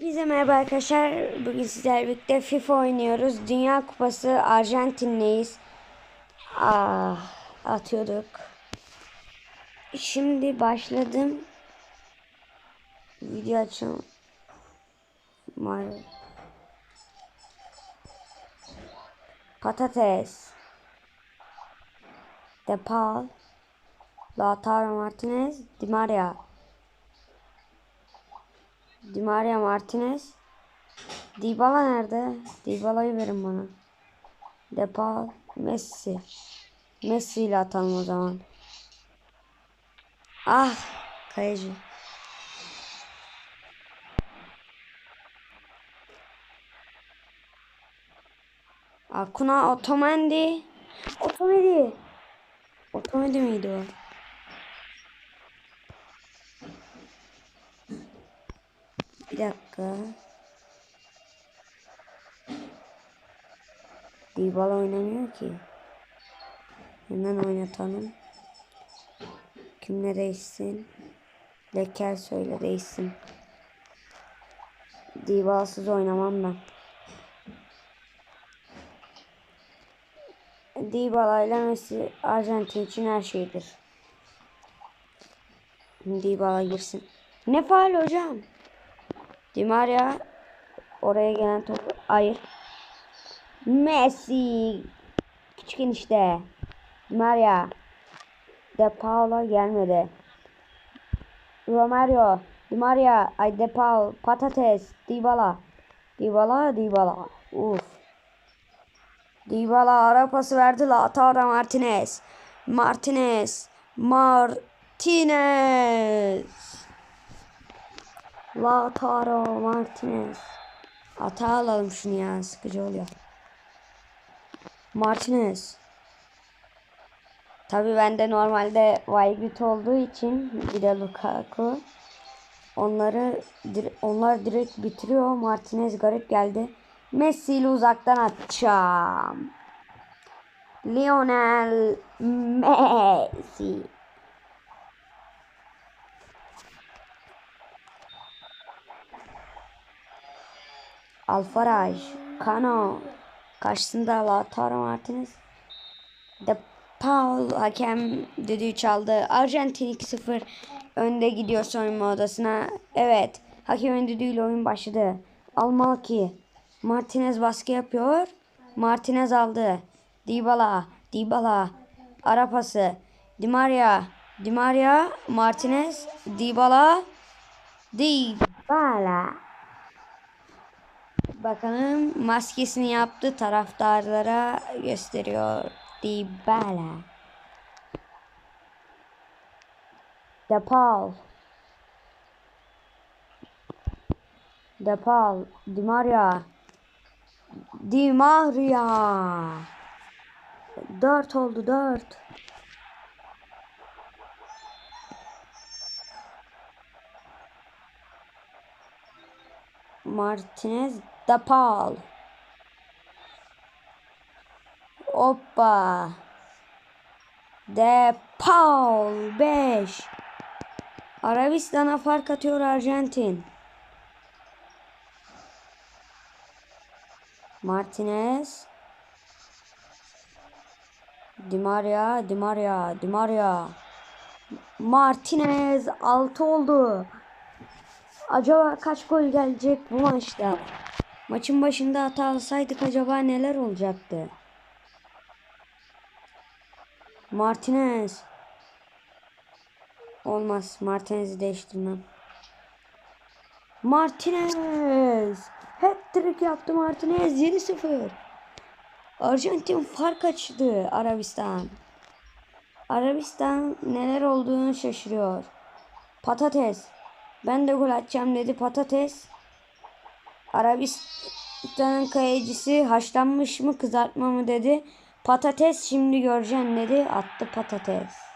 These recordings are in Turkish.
Hepinize merhaba arkadaşlar. Bugün sizlerle birlikte FIFA oynuyoruz. Dünya Kupası Arjantin'leyiz. Ah, atıyorduk. Şimdi başladım. Video açalım. Patates. Depal. Lautaro Martinez. Di Maria. Di Maria Martinez. Dybala nerede? Dybala'yı verin bana. Depal, Messi. Messi ile atalım o zaman. Ah, kaleci. Akuna Otomendi. Otomendi. Otomendi miydi o? Dakika. Dybala oynamıyor ki. Hemen oynatalım. Kimle değişsin? Leker söyle değişsin. Dybala'sız oynamam ben. Dybala ile Messi Arjantin için her şeydir. Dybala girsin. Ne faal hocam? Di Maria oraya gelen topu hayır. Messi. Küçük enişte. Di Maria De Paula gelmedi. Romario. Di Maria ay De Paul. Patates. Dybala. Dybala Dybala. Uf. Dybala ara pası verdi Lautaro Martinez. Martinez. Martinez Lautaro Martinez. Hata alalım şunu ya sıkıcı oluyor. Martinez. Tabi bende normalde Vaygüt olduğu için bir de Lukaku. Onları onlar direkt bitiriyor. Martinez garip geldi. Messi ile uzaktan atacağım. Lionel Messi. Alfaraj, Kano, karşısında Lautaro Martinez. De Paul hakem düdüğü çaldı. Arjantin 2-0 önde gidiyor soyunma odasına. Evet, hakemin düdüğüyle oyun başladı. Almalı ki Martinez baskı yapıyor. Martinez aldı. Dybala, Dybala, ara pası. Di Maria, Di Maria, Martinez, Dybala, Dybala. Bakalım maskesini yaptı taraftarlara gösteriyor. Dybala. Depal. Depal. Di Maria. Di Maria. Dört oldu dört. Martinez da Paul. Hoppa. De Paul 5. Arabistan'a fark atıyor Arjantin. Martinez. Di Maria, Di Maria, Di Maria. Martinez 6 oldu. Acaba kaç gol gelecek bu maçta? Maçın başında hata alsaydık acaba neler olacaktı? Martinez. Olmaz. Martinez'i değiştirmem. Martinez. Hat-trick yaptı Martinez. 7-0. Arjantin fark açtı Arabistan. Arabistan neler olduğunu şaşırıyor. Patates. Ben de gol atacağım dedi patates. Arabistan'ın kayıcısı haşlanmış mı kızartma mı dedi. Patates şimdi göreceksin dedi. Attı patates.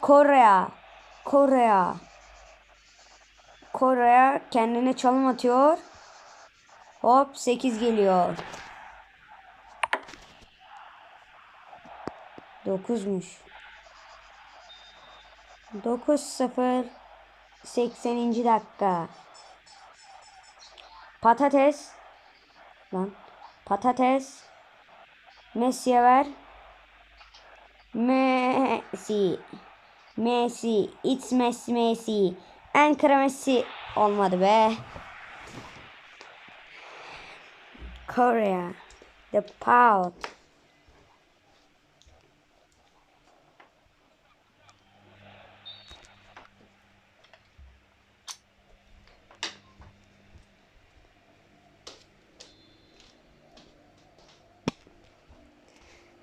Korea. Korea. Korea kendine çalım atıyor. Hop 8 geliyor. Dokuzmuş. Dokuz sıfır. 80. dakika. Patates. Lan. Patates. Messi'ye ver. Messi. Messi. It's Messi Messi. Ankara Messi. Olmadı be. Korea. The Pound.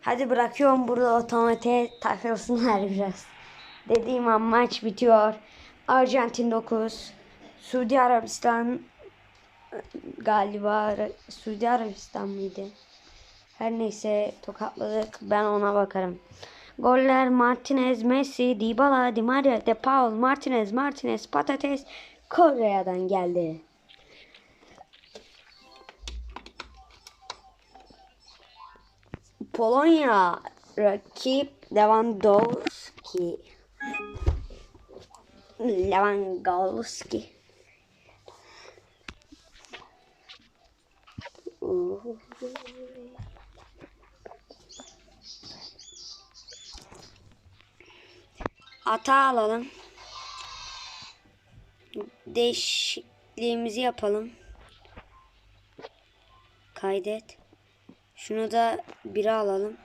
Hadi bırakıyorum burada otomate takılsınlar biraz. Dediğim an maç bitiyor. Arjantin 9. Suudi Arabistan galiba Suudi Arabistan mıydı? Her neyse tokatladık. Ben ona bakarım. Goller Martinez, Messi, Dybala, Di Maria, De Paul, Martinez, Martinez, Patates Kore'den geldi. Polonya rakip Lewandowski. Lewandowski. Ata alalım. Değişikliğimizi yapalım. Kaydet. Şunu da biri alalım.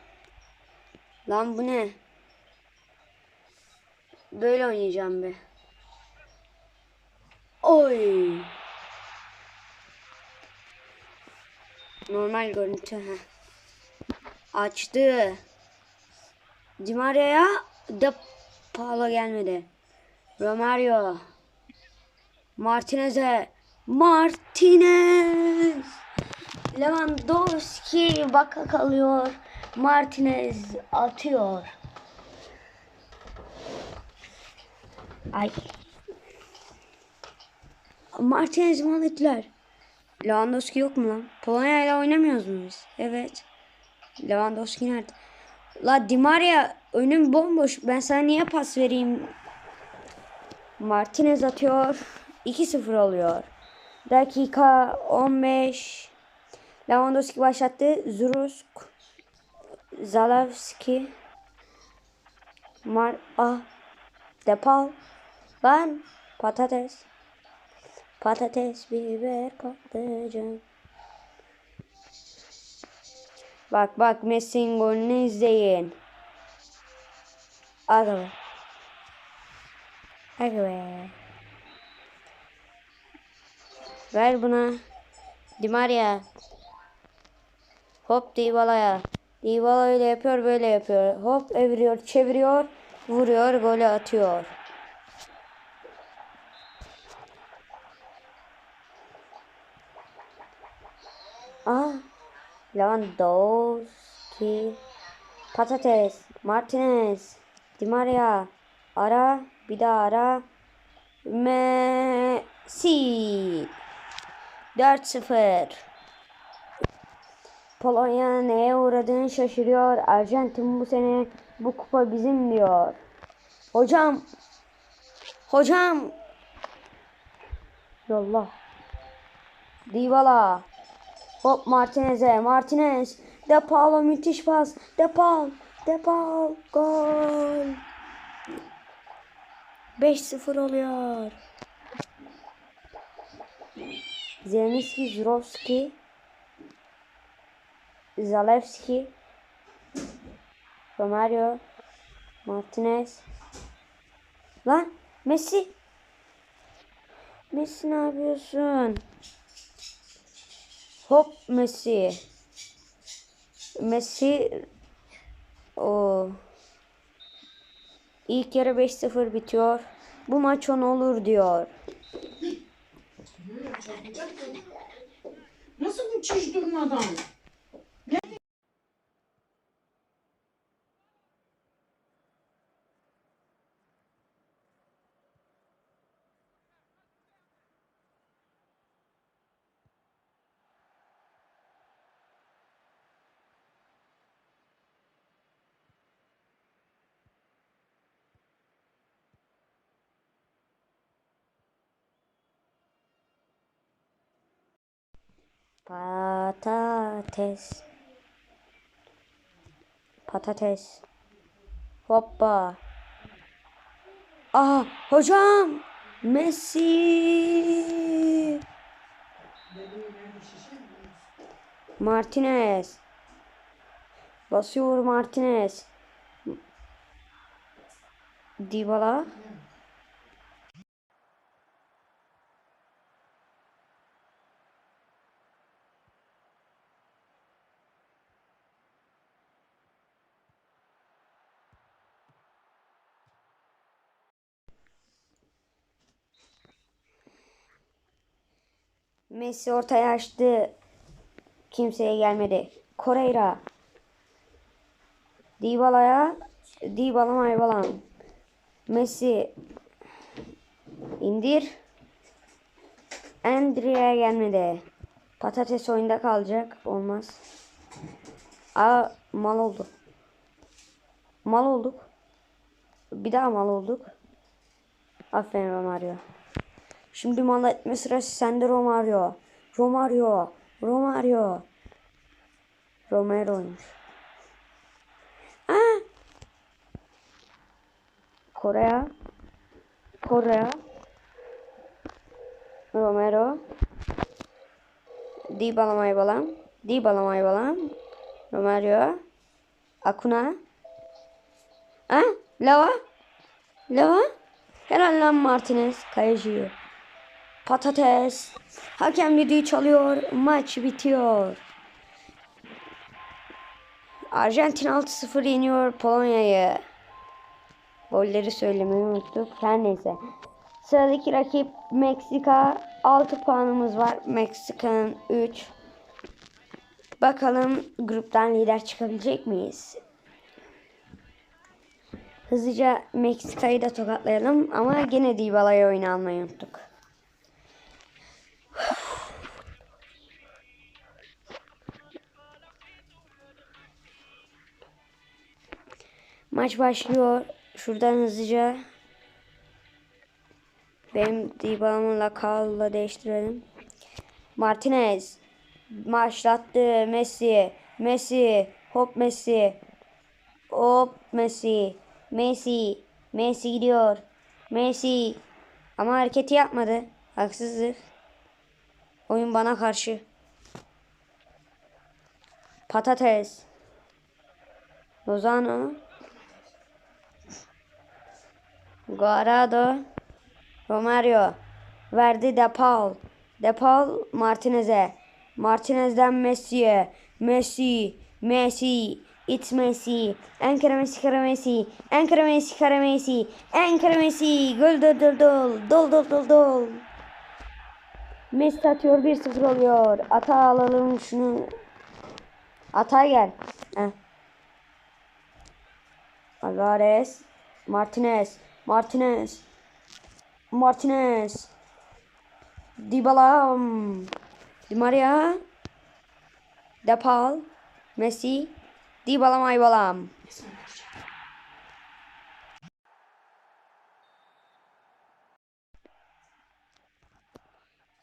Lan bu ne? Böyle oynayacağım be. Oy. Normal görüntü ha. Açtı. Di Maria'ya da Paulo gelmedi. Romario. Martinez'e. Martinez. Lewandowski baka kalıyor. Martinez atıyor. Ay. Martinez Malitler. Lewandowski yok mu lan? Polonya ile oynamıyoruz mu biz? Evet. Lewandowski nerede? La Di Maria önüm bomboş. Ben sana niye pas vereyim? Martinez atıyor. 2-0 oluyor. Dakika 15. Lewandowski başlattı. Zurusk. Zalewski. Mar ah. Depal. Ben. Patates. Patates, biber, patlıcan. Bak bak Messi'nin golünü izleyin. Aga be. Aga be. Ver buna. Di Maria. Hop Dybala'ya. Dybala öyle yapıyor böyle yapıyor. Hop eviriyor çeviriyor. Vuruyor golü atıyor. Ah. Lewandowski. Patates. Martinez. Di Maria. Ara. Bir daha ara. Messi. 4-0. Polonya neye uğradığını şaşırıyor. Arjantin bu sene bu kupa bizim diyor. Hocam. Hocam. Yallah. Dybala. Hop Martinez'e. Martinez. De Paulo müthiş pas. De Paul. De Paul. Gol. 5-0 oluyor. Zelenski, Zurovski. Zalewski. Romario. Martinez. Lan Messi. Messi ne yapıyorsun? Hop Messi. Messi o ilk yarı 5-0 bitiyor. Bu maç 10 olur diyor. Nasıl bu çiş durmadan? Patates. Patates. Hoppa. Aa hocam. Messi. Martinez. Basıyor Martinez. Dybala. Messi ortaya açtı. Kimseye gelmedi. Correira. Dybala'ya. Dybala maybalan. Messi. indir. Andrea gelmedi. Patates oyunda kalacak. Olmaz. Aa mal oldu. Mal olduk. Bir daha mal olduk. Aferin Romario. Şimdi mal etme sırası sende Romario. Romario. Romario. Romero'ymuş. Aa! Korea. Korea. Romero. Dybala maybalam. Dybala maybalam. Romario. Akuna. Ha? Lava. Lava. Helal lan Martinez. Kayıcı. Patates. Hakem düdüğü çalıyor. Maç bitiyor. Arjantin 6-0 yeniyor Polonya'yı. Golleri söylemeyi unuttuk. Her neyse. Sıradaki rakip Meksika. 6 puanımız var. Meksika'nın 3. Bakalım gruptan lider çıkabilecek miyiz? Hızlıca Meksika'yı da tokatlayalım ama gene Dybala'ya oyunu almayı unuttuk. Maç başlıyor. Şuradan hızlıca benim Dybala'mı Lakal'la değiştirelim. Martinez başlattı Messi. Messi. Hop Messi. Hop Messi. Messi. Messi gidiyor. Messi. Ama hareketi yapmadı. Haksızlık. Oyun bana karşı. Patates. Lozano. Guarado. Romario. Verdi De Paul. De Paul Martinez'e. Martinez'den Messi'ye. Messi. Messi. It's Messi. Ankara Messi kara Messi. Ankara Messi kara Messi. Ankara Messi. Gol dol dol dol. Dol dol dol dol. Messi atıyor 1-0 oluyor. Ata alalım şunu. Ata gel. Heh. Alvarez. Martinez. Martinez. Martinez. Dybala. Di Maria. De Paul. Messi. Dybala Maybala.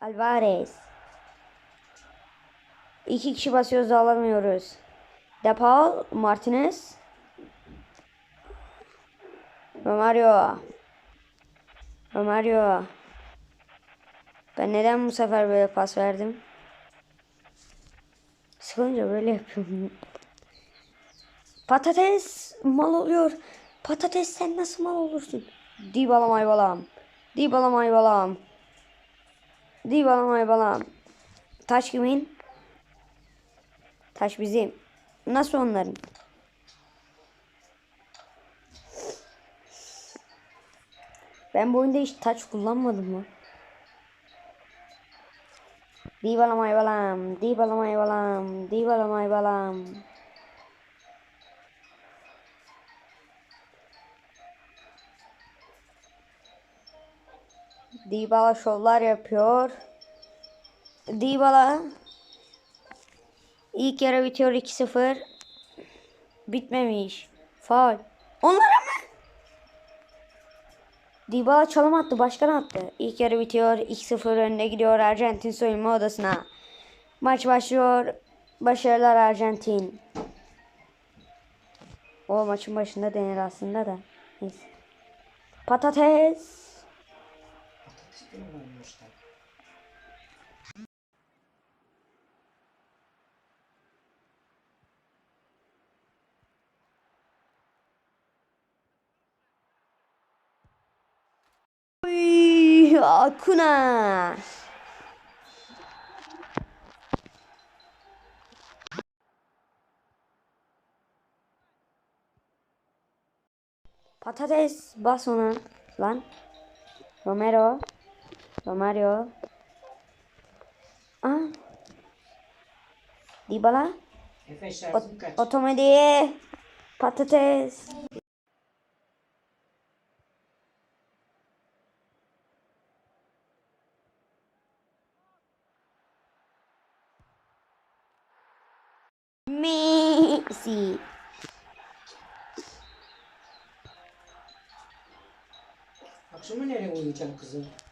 Alvarez. İki kişi basıyoruz alamıyoruz. De Paul. Martinez. Romario. Romario. Ben neden bu sefer böyle pas verdim? Sıkılınca böyle yapıyorum. Patates mal oluyor. Patates sen nasıl mal olursun? Dybala maybalam. Dybala maybalam. Dybala maybalam. Taş kimin? Taş bizim. Nasıl onların? Ben bu oyunda hiç taç kullanmadım mı? Dybala maybalam. Dybala maybalam. Dybala maybalam. Dybala şovlar yapıyor. Dybala ilk yarı bitiyor 2-0. Bitmemiş. Faul. Onlara? Dybala çalım attı. Başkan attı. İlk yarı bitiyor. 2-0 önde gidiyor Arjantin soyunma odasına. Maç başlıyor. Başarılar Arjantin. O maçın başında denir aslında da. Neyse. Patates. Patates de mi koymuşlar? Uy, Akuna. Patates bas ona lan. Romero. Romario. Ah. Şarjım kaç? Otomedi. Patates. 是。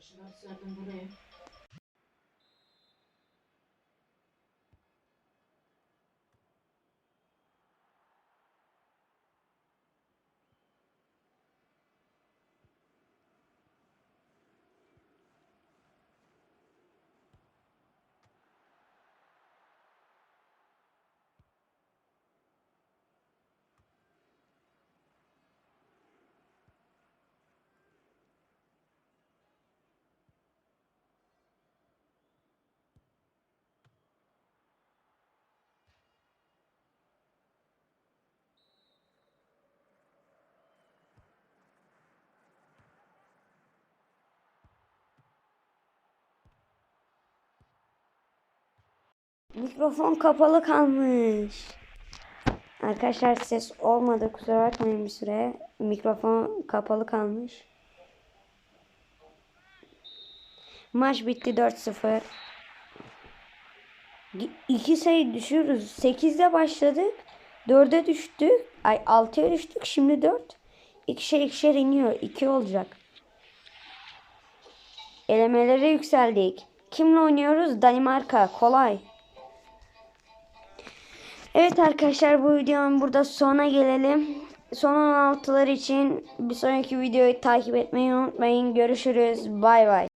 Trzeba sobie ten budynek. Mikrofon kapalı kalmış. Arkadaşlar ses olmadı kusura bakmayın bir süre. Mikrofon kapalı kalmış. Maç bitti 4-0. Gi- İki sayı düşüyoruz. 8'de başladık. 4'e düştük. Ay 6'ya düştük. Şimdi 4. İkişer ikişer iniyor. 2 olacak. Elemelere yükseldik. Kimle oynuyoruz? Danimarka. Kolay. Evet arkadaşlar bu videonun burada sona gelelim. Son 16'lar için bir sonraki videoyu takip etmeyi unutmayın. Görüşürüz. Bay bay.